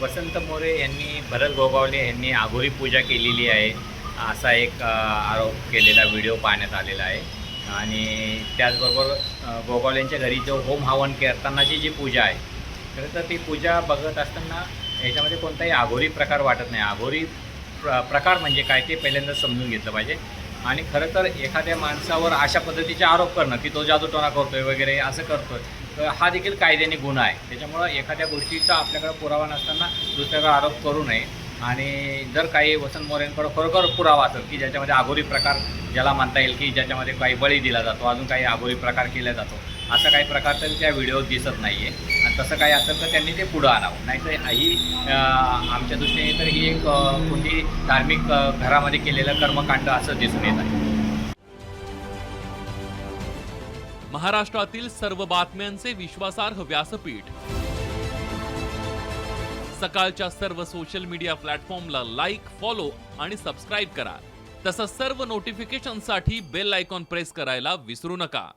वसंत मोरे यांनी भरत गोगावले यांनी आघोरी पूजा केलेली आहे. असा एक आरोप केलेला व्हिडिओ पाहण्यात आलेला आहे. आणि त्याचबरोबर गोगावलेंच्या घरी जो होम हवन करतानाची जी पूजा आहे खरं तर ती पूजा बघत असताना याच्यामध्ये कोणताही आघोरी प्रकार वाटत नाही. आघोरी प्र प्रकार म्हणजे काय ते पहिल्यांदा समजून घेतलं पाहिजे. आणि खरं तर एखाद्या माणसावर अशा पद्धतीचे आरोप करणं की तो जादूटोणा करतोय वगैरे असं करतोय तर हा देखील कायद्याने गुन्हा आहे. त्याच्यामुळं एखाद्या गोष्टीचा आपल्याकडे पुरावा नसताना दुसऱ्यावर आरोप करू नये. आणि जर काही वसंत मोरेंकडं खरोखर पुरावा असेल की ज्याच्यामध्ये आगोरी प्रकार ज्याला म्हणता येईल की ज्याच्यामध्ये काही बळी दिला जातो अजून काही आगोरी प्रकार केला जातो असा काही प्रकार तरी त्या व्हिडिओत दिसत नाही आहे आणि तसं काही असेल तर त्यांनी ते पुढं आणावं. नाहीतर ही आमच्या दृष्टीने तर ही एक कोणती धार्मिक घरामध्ये केलेलं कर्मकांड असं दिसून येत आहे. महाराष्ट्रातील सर्व बातम्यांचे विश्वासार्ह व्यासपीठ. सकाळच्या सर्व सोशल मीडिया प्लॅटफॉर्मला लाईक फॉलो आणि सबस्क्राईब करा. तसंच सर्व नोटिफिकेशनसाठी बेल आयकॉन प्रेस करायला विसरू नका.